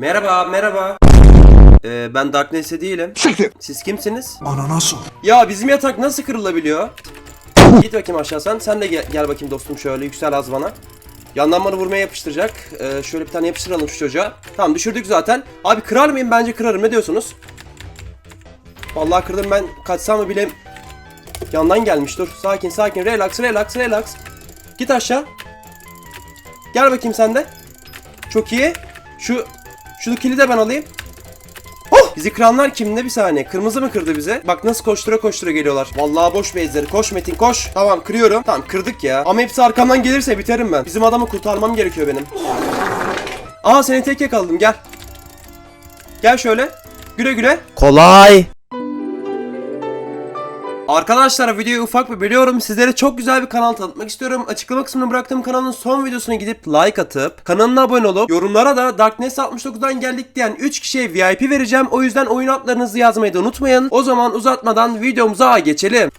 Merhaba, merhaba. Ee, ben Darkness'e değilim. Siktir. Siz kimsiniz? Ananas ol. Ya bizim yatak nasıl kırılabiliyor? Git bakayım aşağı sen. Sen de gel, gel bakayım dostum şöyle yüksel az bana. Yandan bana vurmaya yapıştıracak. Ee, şöyle bir tane yapıştıralım şu çocuğa. Tamam düşürdük zaten. Abi kırar mıyım? Bence kırarım. Ne diyorsunuz? Vallahi kırdım ben. Kaçsam mı bile yandan gelmiş. Dur sakin sakin. Relax relax relax. Git aşağı. Gel bakayım sen de. Çok iyi. Şu şunu kilidi de ben alayım. Oh! Bizi kıranlar kimde bir saniye? Kırmızı mı kırdı bize? Bak nasıl koştura koştura geliyorlar. Vallahi boş bezleri. Koş Metin koş. Tamam kırıyorum. Tamam kırdık ya. Ama hepsi arkamdan gelirse biterim ben. Bizim adamı kurtarmam gerekiyor benim. Aa seni tek yakaladım gel. Gel şöyle. Güle güle. Kolay. Arkadaşlar videoyu ufak bir biliyorum. Sizlere çok güzel bir kanal tanıtmak istiyorum. Açıklama kısmına bıraktığım kanalın son videosuna gidip like atıp kanalına abone olup yorumlara da Darkness 69'dan geldik diyen 3 kişiye VIP vereceğim. O yüzden oyun adlarınızı yazmayı da unutmayın. O zaman uzatmadan videomuza geçelim.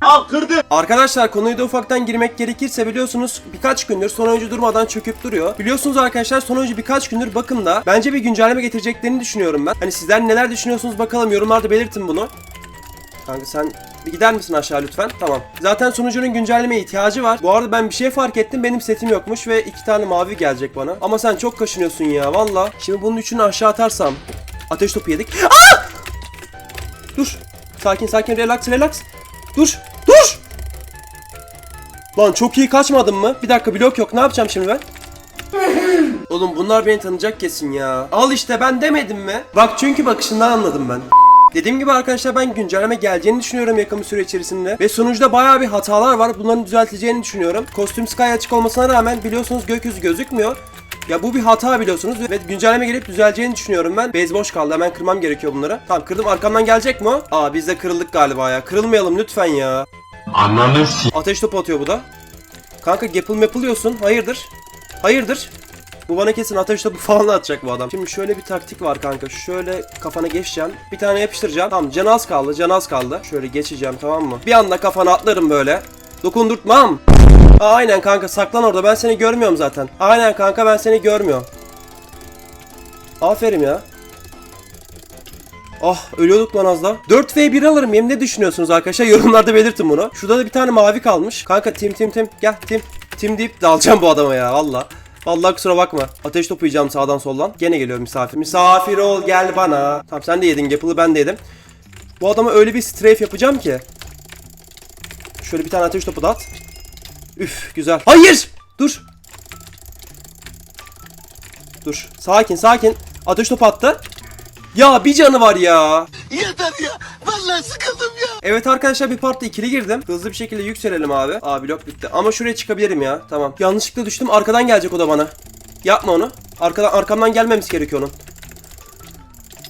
Al kırdı. Arkadaşlar konuyu da ufaktan girmek gerekirse biliyorsunuz birkaç gündür son oyuncu durmadan çöküp duruyor. Biliyorsunuz arkadaşlar son oyuncu birkaç gündür bakımda. Bence bir güncelleme getireceklerini düşünüyorum ben. Hani sizler neler düşünüyorsunuz bakalım yorumlarda belirtin bunu. Kanka sen bir gider misin aşağı lütfen? Tamam. Zaten sunucunun güncellemeye ihtiyacı var. Bu arada ben bir şey fark ettim. Benim setim yokmuş ve iki tane mavi gelecek bana. Ama sen çok kaşınıyorsun ya valla. Şimdi bunun üçünü aşağı atarsam. Ateş topu yedik. Aa! Dur. Sakin sakin relax relax. Dur. Dur. Lan çok iyi kaçmadım mı? Bir dakika blok yok. Ne yapacağım şimdi ben? Oğlum bunlar beni tanıyacak kesin ya. Al işte ben demedim mi? Bak çünkü bakışından anladım ben. Dediğim gibi arkadaşlar ben güncelleme geleceğini düşünüyorum yakın bir süre içerisinde. Ve sonuçta bayağı bir hatalar var. Bunların düzeltileceğini düşünüyorum. Kostüm Sky açık olmasına rağmen biliyorsunuz gökyüzü gözükmüyor. Ya bu bir hata biliyorsunuz ve güncelleme gelip düzeleceğini düşünüyorum ben. Bez boş kaldı hemen kırmam gerekiyor bunları. Tamam kırdım arkamdan gelecek mi o? Aa biz de kırıldık galiba ya. Kırılmayalım lütfen ya. Ananı Ateş topu atıyor bu da. Kanka gapple mapılıyorsun. Hayırdır? Hayırdır? Bu bana kesin ateş topu falan atacak bu adam. Şimdi şöyle bir taktik var kanka. Şöyle kafana geçeceğim. Bir tane yapıştıracağım. Tamam can az kaldı. Can az kaldı. Şöyle geçeceğim tamam mı? Bir anda kafana atlarım böyle. Dokundurtmam. Aa, aynen kanka saklan orada. Ben seni görmüyorum zaten. Aynen kanka ben seni görmüyorum. Aferin ya. Ah ölüyorduk lan az daha. 4v1 alırım yemin ne düşünüyorsunuz arkadaşlar yorumlarda belirtin bunu. Şurada da bir tane mavi kalmış. Kanka tim tim tim gel tim. Tim deyip dalacağım bu adama ya valla. Vallahi kusura bakma. Ateş topu yiyeceğim sağdan soldan. Gene geliyor misafir. Misafir ol gel bana. Tamam sen de yedin yapılı ben de yedim. Bu adama öyle bir strafe yapacağım ki. Şöyle bir tane ateş topu da at. Üf güzel. Hayır! Dur. Dur. Sakin sakin. Ateş topu attı. Ya bir canı var ya. Yeter ya. Vallahi sıkıldım. Evet arkadaşlar bir partta ikili girdim. Hızlı bir şekilde yükselelim abi. Aa blok bitti. Ama şuraya çıkabilirim ya. Tamam. Yanlışlıkla düştüm. Arkadan gelecek o da bana. Yapma onu. Arkadan arkamdan gelmemiz gerekiyor onun.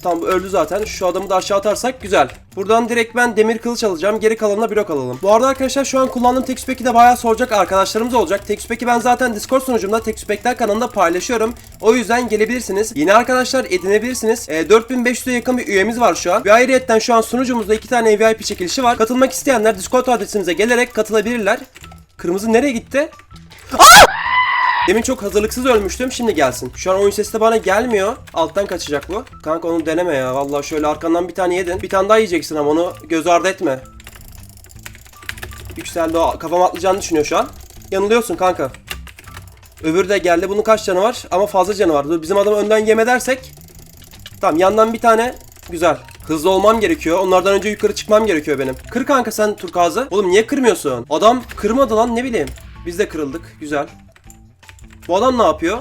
Bu öldü zaten. Şu adamı da aşağı atarsak güzel. Buradan direkt ben demir kılıç alacağım. Geri kalanına blok alalım. Bu arada arkadaşlar şu an kullandığım Texpack'i de bayağı soracak arkadaşlarımız olacak. Texpack'i ben zaten Discord sunucumda Texpack'ler kanalında paylaşıyorum. O yüzden gelebilirsiniz. Yine arkadaşlar edinebilirsiniz. E, 4500'e yakın bir üyemiz var şu an. Ve ayrıyetten şu an sunucumuzda iki tane VIP çekilişi var. Katılmak isteyenler Discord adresimize gelerek katılabilirler. Kırmızı nereye gitti? Demin çok hazırlıksız ölmüştüm. Şimdi gelsin. Şu an oyun sesi de bana gelmiyor. Alttan kaçacak bu. Kanka onu deneme ya. Vallahi şöyle arkandan bir tane yedin. Bir tane daha yiyeceksin ama onu göz ardı etme. Yükseldi o. Kafam atlayacağını düşünüyor şu an. Yanılıyorsun kanka. Öbürü de geldi. Bunun kaç canı var? Ama fazla canı var. Dur bizim adamı önden yeme dersek. Tamam yandan bir tane. Güzel. Hızlı olmam gerekiyor. Onlardan önce yukarı çıkmam gerekiyor benim. Kır kanka sen turkazı. Oğlum niye kırmıyorsun? Adam kırmadı lan ne bileyim. Biz de kırıldık. Güzel. Bu adam ne yapıyor?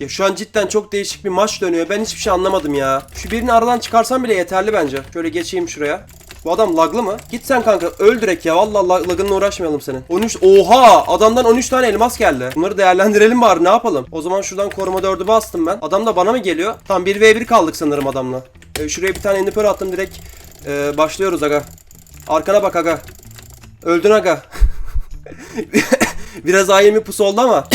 Ya şu an cidden çok değişik bir maç dönüyor. Ben hiçbir şey anlamadım ya. Şu birini aradan çıkarsam bile yeterli bence. Şöyle geçeyim şuraya. Bu adam laglı mı? Git sen kanka öl direkt ya. Vallahi lag- lagınla uğraşmayalım senin. 13 Oha! Adamdan 13 tane elmas geldi. Bunları değerlendirelim bari ne yapalım? O zaman şuradan koruma 4'ü bastım ben. Adam da bana mı geliyor? Tamam 1v1 kaldık sanırım adamla. Ee, şuraya bir tane inhibitor attım direkt. Ee, başlıyoruz aga. Arkana bak aga. Öldün aga. Biraz ayemi pusu oldu ama.